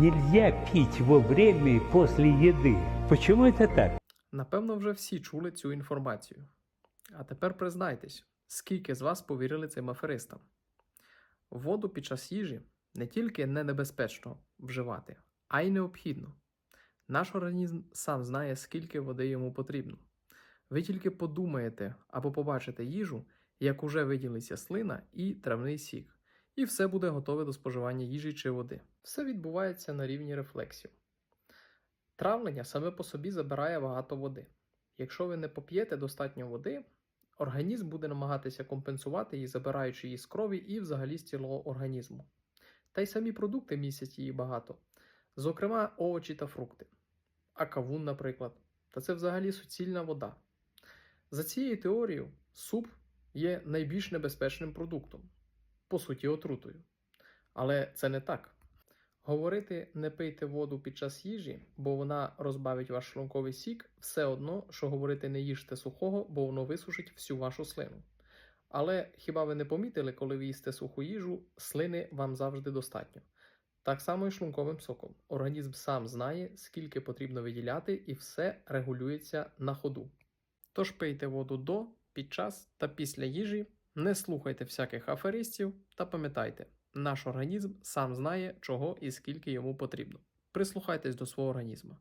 нельзя пить во время после еды. Почему это так? Напевно, вже всі чули цю інформацію. А тепер признайтесь, скільки з вас повірили цим аферистам? Воду під час їжі не тільки не небезпечно вживати, а й необхідно. Наш організм сам знає, скільки води йому потрібно. Ви тільки подумаєте або побачите їжу, як уже виділиться слина і травний сік, і все буде готове до споживання їжі чи води. Все відбувається на рівні рефлексів. Травлення саме по собі забирає багато води. Якщо ви не поп'єте достатньо води, організм буде намагатися компенсувати її, забираючи її з крові і взагалі з цілого організму. Та й самі продукти містять її багато, зокрема овочі та фрукти. А кавун, наприклад, та це взагалі суцільна вода. За цією теорією, суп є найбільш небезпечним продуктом, по суті, отрутою. Але це не так. Говорити не пийте воду під час їжі, бо вона розбавить ваш шлунковий сік, все одно, що говорити не їжте сухого, бо воно висушить всю вашу слину. Але хіба ви не помітили, коли ви їсте суху їжу, слини вам завжди достатньо. Так само і шлунковим соком. Організм сам знає, скільки потрібно виділяти, і все регулюється на ходу. Тож пийте воду до, під час та після їжі, не слухайте всяких аферистів та пам'ятайте, наш організм сам знає, чого і скільки йому потрібно. Прислухайтесь до свого організму.